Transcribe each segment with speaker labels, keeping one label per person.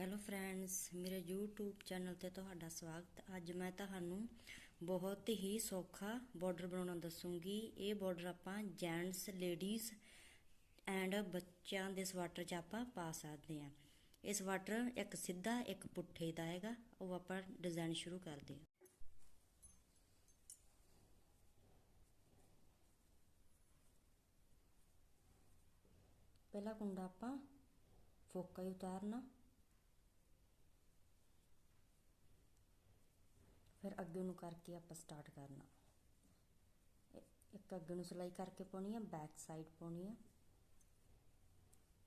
Speaker 1: Hello friends ਮੇਰੇ YouTube channel ਤੇ ਤੁਹਾਡਾ ਸਵਾਗਤ। ਅੱਜ ਮੈਂ ਤੁਹਾਨੂੰ ਬਹੁਤ ਹੀ ਸੌਖਾ ਬਾਰਡਰ ਬਣਾਉਣਾ ਦੱਸੂੰਗੀ। ਇਹ ਬਾਰਡਰ ਆਪਾਂ ਜੈਂਟਸ ਲੇਡੀਜ਼ ਐਂਡ ਬੱਚਿਆਂ ਦੇ ਸਵਾਟਰ 'ਚ ਆਪਾਂ ਪਾ ਸਕਦੇ ਹਾਂ। ਇਹ ਸਵਾਟਰ ਇੱਕ ਸਿੱਧਾ ਇੱਕ ਪੁੱਠੇ ਦਾ ਹੈਗਾ, ਉਹ ਆਪਾਂ ਡਿਜ਼ਾਈਨ ਸ਼ੁਰੂ ਕਰਦੇ ਹਾਂ। ਪਹਿਲਾ ਕੁੰਡਾ ਆਪਾਂ ਫੋਕਾ ਹੀ ਉਤਾਰਨਾ। ਅੱਗੇ ਨੂੰ ਕਰਕੇ ਆਪਾਂ ਸਟਾਰਟ ਕਰਨਾ। ਇੱਕ ਅੱਗੇ ਨੂੰ ਸਲਾਈ ਕਰਕੇ ਪਾਉਣੀ ਆ ਬੈਕ ਸਾਈਡ ਪਾਉਣੀ ਆ।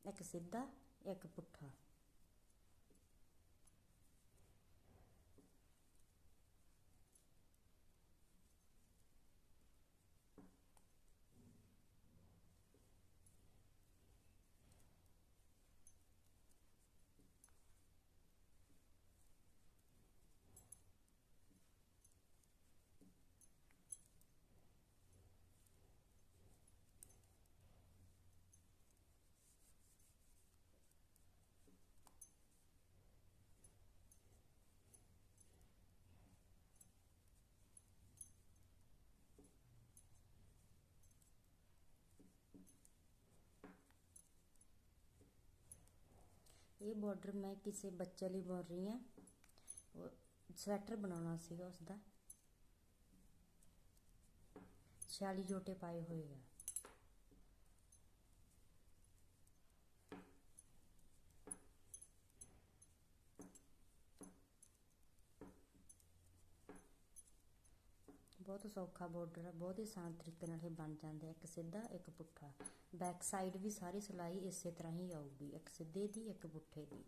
Speaker 1: ਇੱਕ ਸਿੱਧਾ, ਇੱਕ ਪੁੱਠਾ। ਇਹ ਬਾਰਡਰ ਮੈਂ ਕਿਸੇ ਬੱਚੇ ਲਈ ਬੁਣ ਰਹੀ ਹਾਂ। ਸਵੈਟਰ ਬਣਾਉਣਾ ਸੀਗਾ ਉਸ ਦਾ 46 ਜੋਟੇ ਪਾਏ ਹੋਏ ਆ। ਬਹੁਤ ਸੌਖਾ ਬਾਰਡਰ ਹੈ ਬਹੁਤ ਹੀ ਆਸਾਨ ਤਰੀਕੇ ਨਾਲ ਇਹ ਬਣ ਜਾਂਦਾ ਇੱਕ ਸਿੱਧਾ, ਇੱਕ ਪੁੱਠਾ। ਬੈਕ ਸਾਈਡ ਵੀ ਸਾਰੀ ਸਿਲਾਈ ਇਸੇ ਤਰ੍ਹਾਂ ਹੀ ਆਊਗੀ, ਇੱਕ ਸਿੱਧੇ ਦੀ, ਇੱਕ ਪੁੱਠੇ ਦੀ।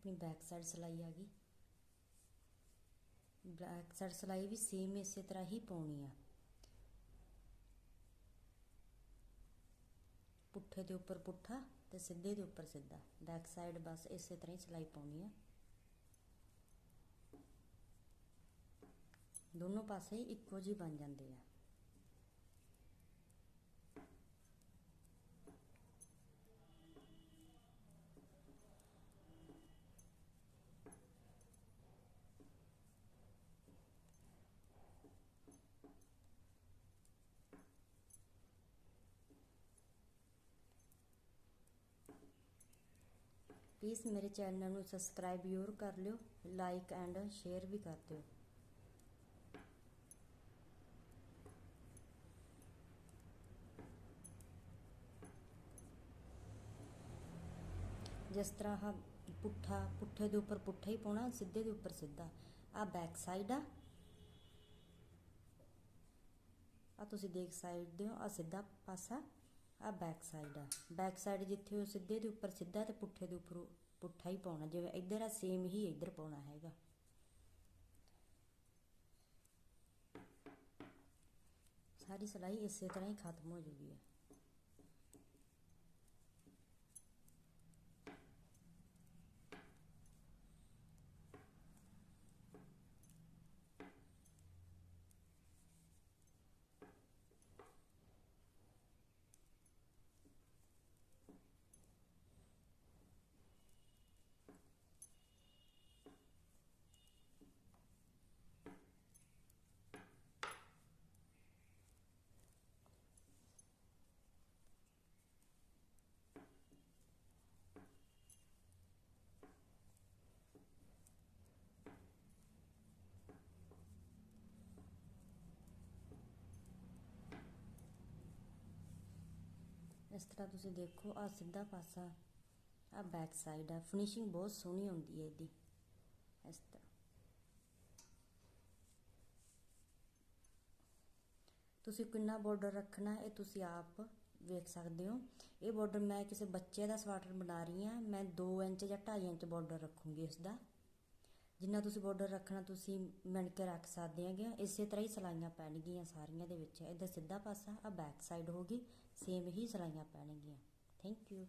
Speaker 1: ਆਪਣੀ ਬੈਕ ਸਾਈਡ ਸਿਲਾਈ ਆ ਗਈ ਬੈਕ ਸਾਈਡ ਸਿਲਾਈ ਵੀ ਸੇਮ ਇਸੇ ਤਰ੍ਹਾਂ ਹੀ ਪਾਉਣੀ ਆ ਪੁੱਠੇ ਦੇ ਉੱਪਰ ਪੁੱਠਾ ਤੇ ਸਿੱਧੇ ਦੇ ਉੱਪਰ ਸਿੱਧਾ ਬੈਕ ਸਾਈਡ ਬਸ ਇਸੇ ਤਰ੍ਹਾਂ ਹੀ ਸਿਲਾਈ ਪਾਉਣੀ ਆ ਦੋਨੋਂ ਪਾਸੇ ਇੱਕੋ ਜਿਹੀ ਬਣ ਜਾਂਦੇ ਆ ਪਲੀਜ਼ ਮੇਰੇ ਚੈਨਲ ਨੂੰ ਸਬਸਕ੍ਰਾਈਬ ਜ਼ਰੂਰ ਕਰ ਲਿਓ, ਲਾਈਕ ਐਂਡ ਸ਼ੇਅਰ ਵੀ ਕਰ ਦਿਓ। ਜਿਸ ਤਰ੍ਹਾਂ ਆਹ ਪੁੱਠਾ, ਪੁੱਠੇ ਦੇ ਉੱਪਰ ਪੁੱਠਾ ਹੀ ਪਾਉਣਾ, ਸਿੱਧੇ ਦੇ ਉੱਪਰ ਸਿੱਧਾ। ਆ ਬੈਕ ਸਾਈਡ ਆ। ਆ ਤੁਸੀਂ ਦੇਖ ਸਕਦੇ ਹੋ ਆ ਸਿੱਧਾ ਪਾਸਾ। ਆ ਬੈਕ ਸਾਈਡ ਆ। ਬੈਕ ਸਾਈਡ ਜਿੱਥੇ ਉਹ ਸਿੱਧੇ ਦੇ ਉੱਪਰ, ਸਿੱਧਾ ਤੇ ਪੁੱਠੇ ਦੇ ਉੱਪਰ ਪੁੱਠਾ ਹੀ ਪਾਉਣਾ। ਜਿਵੇਂ ਇੱਧਰ ਆ ਸੇਮ ਹੀ ਇੱਧਰ ਪਾਉਣਾ ਹੈਗਾ। ਸਾਰੀ ਸਿਲਾਈ ਇਸੇ ਤਰ੍ਹਾਂ ਹੀ ਖਤਮ ਹੋ ਜੂਗੀ ਇਸ ਤਰ੍ਹਾਂ ਤੁਸੀਂ ਦੇਖੋ ਆ ਸਿੱਧਾ ਪਾਸਾ ਆ ਬੈਕ ਸਾਈਡ ਆ। ਫਿਨਿਸ਼ਿੰਗ ਬਹੁਤ ਸੋਹਣੀ ਹੁੰਦੀ ਹੈ ਇਹਦੀ, ਇਸ ਤਰ੍ਹਾਂ। ਤੁਸੀਂ ਕਿੰਨਾ ਬਾਰਡਰ ਰੱਖਣਾ, ਇਹ ਤੁਸੀਂ ਆਪ ਵੇਖ ਸਕਦੇ ਹੋ। ਇਹ ਬਾਰਡਰ ਮੈਂ ਕਿਸੇ ਬੱਚੇ ਦਾ ਸਵਾਟਰ ਬਣਾ ਰਹੀ ਹਾਂ, ਮੈਂ 2 ਇੰਚ ਜਾਂ 2.5 ਇੰਚ ਬਾਰਡਰ ਰੱਖੂੰਗੀ ਇਸ ਦਾ ਜਿੰਨਾ ਤੁਸੀਂ ਬਾਰਡਰ ਰੱਖਣਾ, ਤੁਸੀਂ ਮਿਣ ਕੇ ਰੱਖ ਸਕਦੇ ਹੈਗੇ ਇਸੇ ਤਰ੍ਹਾਂ ਹੀ ਸਲਾਈਆਂ ਪੈਣਗੀਆਂ ਸਾਰੀਆਂ ਦੇ ਵਿੱਚ। ਇਹਦਾ ਸਿੱਧਾ ਪਾਸਾ ਆ ਬੈਕ ਸਾਈਡ ਹੋਗੀ ਸੇਮ ਹੀ ਸਿਲਾਈਆਂ ਪੈਣਗੀਆਂ। Thank you